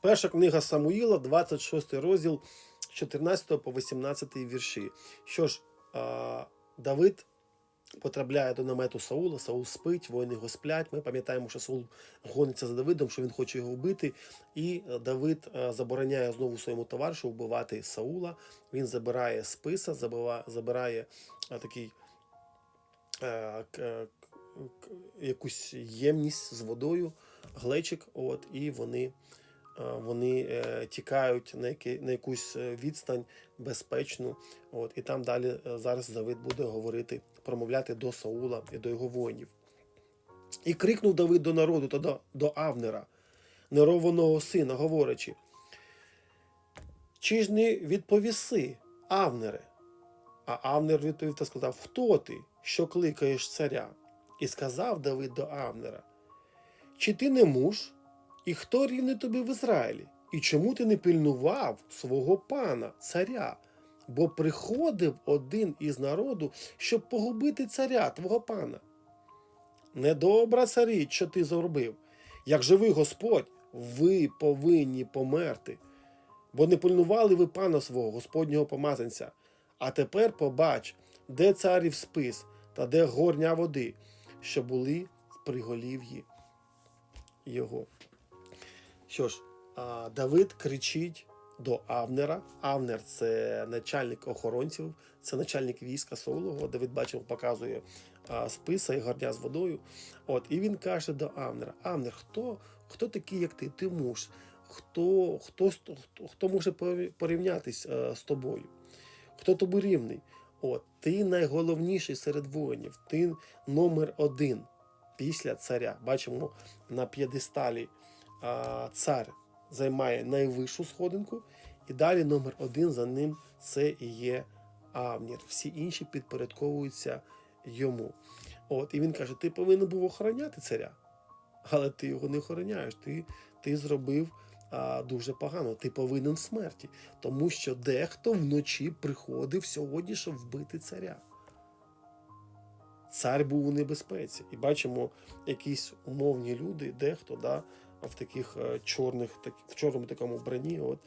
Перша книга Самуїла, 26 розділ з 14 по 18 вірші. Що ж, Давид потрапляє до намету Саула, Саул спить, воїни його сплять. Ми пам'ятаємо, що Саул гониться за Давидом, що він хоче його вбити. І Давид забороняє знову своєму товаришу вбивати Саула. Він забирає списа, забирає такий якусь ємність з водою, глечик, от, і вони, вони е, тікають на, яке- на якусь е, відстань безпечну. От, і там далі е, зараз Давид буде говорити, промовляти до Саула і до його воїнів. І крикнув Давид до народу та до, до Авнера, нерованого сина, говорячи: Чи ж не відповіси, Авнере? А Авнер відповів та сказав: Хто ти, що кликаєш царя? І сказав Давид до Авнера: Чи ти не муж? І хто рівний тобі в Ізраїлі? І чому ти не пильнував свого пана, царя? Бо приходив один із народу, щоб погубити царя, твого пана. Недобра ця річ, що ти зробив. Як живий Господь, ви повинні померти, бо не пильнували ви пана свого, Господнього помазанця. А тепер побач, де царів спис та де горня води, що були в приголів'ї його. Що ж, Давид кричить до Авнера. Авнер це начальник охоронців, це начальник війська Саулового. Давид бачив, показує списа і горня з водою. От, і він каже до Авнера: Авнер, хто, хто такий, як ти? Ти муж? Хто, хто, хто, хто може порівнятись е, з тобою? Хто тобі рівний? От, ти найголовніший серед воїнів, ти номер один після царя. Бачимо на п'єдесталі цар займає найвищу сходинку, і далі номер один за ним це і є Авнір. Всі інші підпорядковуються йому. От, і він каже: ти повинен був охороняти царя, але ти його не охороняєш. Ти, ти зробив а, дуже погано. Ти повинен смерті, тому що дехто вночі приходив сьогодні, щоб вбити царя. Цар був у небезпеці. І бачимо якісь умовні люди, дехто да, в таких е, чорних, так, в чорному такому вбранні. От,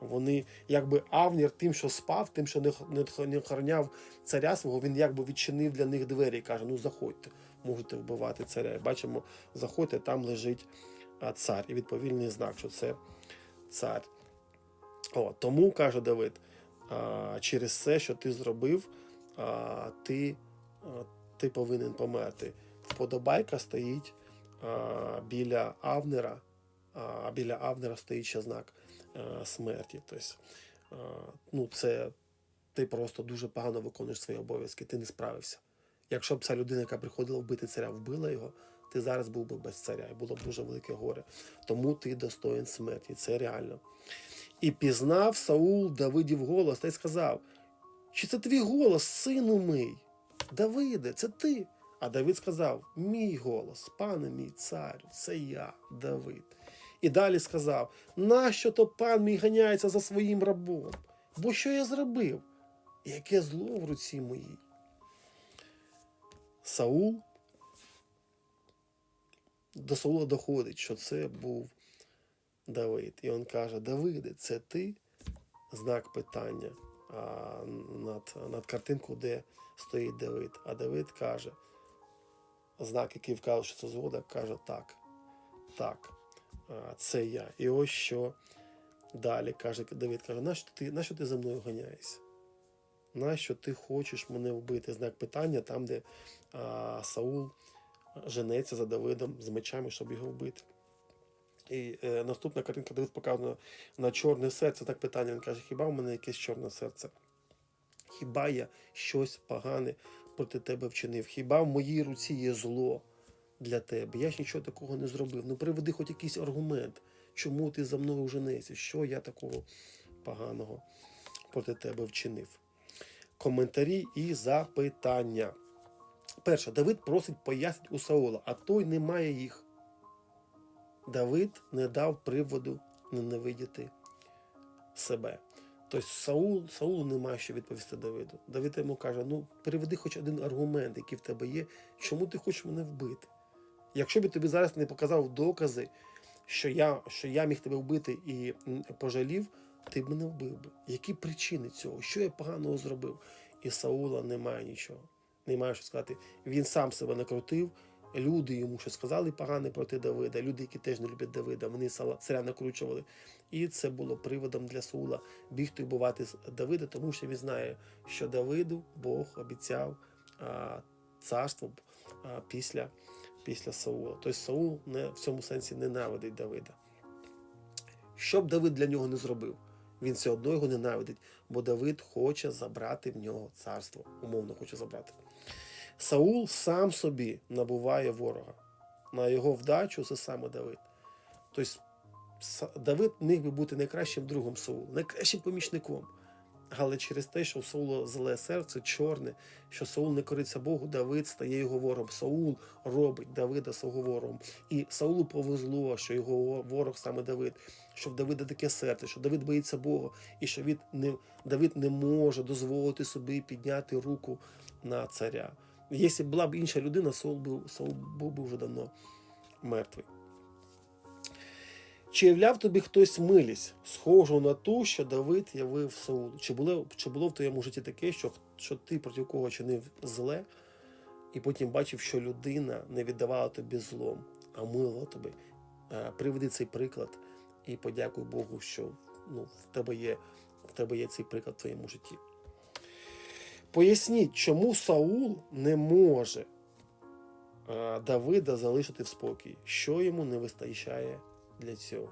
вони, якби Авнір тим, що спав, тим, що не, не, охороняв царя свого, він якби відчинив для них двері і каже: ну заходьте, можете вбивати царя. І бачимо, заходьте, там лежить цар. І відповільний знак, що це цар. О, тому каже Давид, а, через це, що ти зробив, ти, ти повинен померти. Вподобайка стоїть біля Авнера, а біля Авнера стоїть ще знак смерті. Тобто, ну, це ти просто дуже погано виконуєш свої обов'язки, ти не справився. Якщо б ця людина, яка приходила вбити царя, вбила його, ти зараз був би без царя, і було б дуже велике горе. Тому ти достоїн смерті. Це реально. І пізнав Саул Давидів голос та й сказав: Чи це твій голос, сину мій? Давиде, це ти. А Давид сказав: Мій голос, пане мій царю, це я, Давид. І далі сказав: Нащо то пан мій ганяється за своїм рабом? Бо що я зробив? Яке зло в руці моїй? Саул до Саула доходить, що це був Давид. І він каже: Давиде, це ти? Знак питання а, над, над картинкою, де стоїть Давид. А Давид каже, знак, який вказує, що це згода, каже так. Так, це я. І ось що далі каже Давид каже, нащо ти, нащо ти за мною ганяєшся? Нащо ти хочеш мене вбити? Знак питання там, де а, Саул женеться за Давидом з мечами, щоб його вбити. І е, наступна картинка Давид показана на чорне серце. Так питання він каже: хіба в мене якесь чорне серце? Хіба я щось погане проти тебе вчинив? Хіба в моїй руці є зло для тебе? Я ж нічого такого не зробив. Ну приведи хоч якийсь аргумент, чому ти за мною женешся? Що я такого поганого проти тебе вчинив? Коментарі і запитання. Перше, Давид просить пояснити у Саула, а той не має їх. Давид не дав приводу ненавидіти себе. Тобто Саул, Саулу немає що відповісти Давиду. Давид йому каже: ну, приведи хоч один аргумент, який в тебе є, чому ти хочеш мене вбити. Якщо б тобі зараз не показав докази, що я, що я міг тебе вбити і пожалів, ти б мене вбив би. Які причини цього? Що я поганого зробив? І Саула немає нічого. Немає що сказати. Він сам себе накрутив. Люди йому що сказали погане проти Давида. Люди, які теж не люблять Давида, вони царя накручували. І це було приводом для Саула бігти вбивати Давида, тому що він знає, що Давиду Бог обіцяв а, царство а, після, після Саула. Тобто Саул не, в цьому сенсі ненавидить Давида. Що б Давид для нього не зробив, він все одно його ненавидить, бо Давид хоче забрати в нього царство, умовно хоче забрати. Саул сам собі набуває ворога. На його вдачу це саме Давид. Тобто Давид міг би бути найкращим другом Саулу, найкращим помічником. Але через те, що в Саула зле серце, чорне, що Саул не кориться Богу, Давид стає його ворогом. Саул робить Давида свого ворогом. І Саулу повезло, що його ворог саме Давид, що в Давида таке серце, що Давид боїться Бога, і що він не, Давид не може дозволити собі підняти руку на царя. Якщо була б інша людина, Саул був, Саул був би вже давно мертвий. Чи являв тобі хтось милість, схожу на ту, що Давид явив Саулу? Чи було, чи було в твоєму житті таке, що, що ти проти кого чинив зле, і потім бачив, що людина не віддавала тобі злом, а милила тобі? Е, Приведи цей приклад і подякуй Богу, що ну, в, тебе є, в тебе є цей приклад в твоєму житті. Поясніть, чому Саул не може е, Давида залишити в спокій, що йому не вистачає для цього.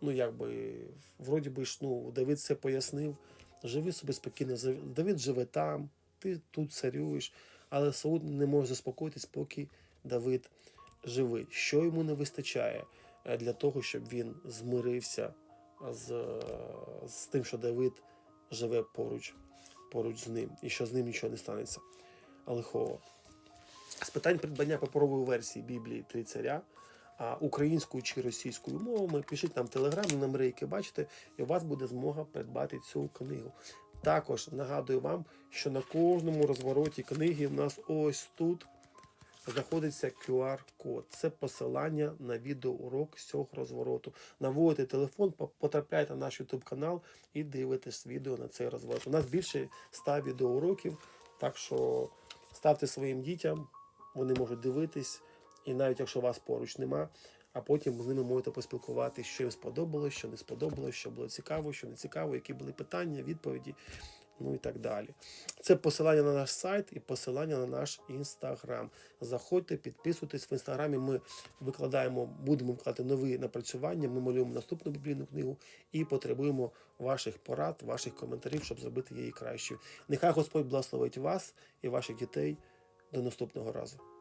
Ну, якби, вроді би ну, Давид все пояснив. Живи собі спокійно. Давид живе там, ти тут царюєш, але Саул не може заспокоїтись, поки Давид живий. Що йому не вистачає е, для того, щоб він змирився з, е, з тим, що Давид живе поруч, поруч з ним, і що з ним нічого не станеться лихого. З питань придбання паперової версії Біблії Три царя а, українською чи російською мовами, пишіть нам телеграм, номери, які бачите, і у вас буде змога придбати цю книгу. Також нагадую вам, що на кожному розвороті книги в нас ось тут знаходиться QR-код. Це посилання на відеоурок з цього розвороту. Наводите телефон, по- потрапляєте на наш YouTube канал і дивитесь відео на цей розворот. У нас більше 100 відеоуроків, так що ставте своїм дітям, вони можуть дивитись, і навіть якщо вас поруч нема, а потім з ними можете поспілкуватися, що їм сподобалось, що не сподобалось, що було цікаво, що не цікаво, які були питання, відповіді, ну і так далі. Це посилання на наш сайт і посилання на наш інстаграм. Заходьте, підписуйтесь в інстаграмі. Ми викладаємо, будемо викладати нові напрацювання. Ми малюємо наступну біблійну книгу і потребуємо ваших порад, ваших коментарів, щоб зробити її кращою. Нехай Господь благословить вас і ваших дітей. До наступного разу.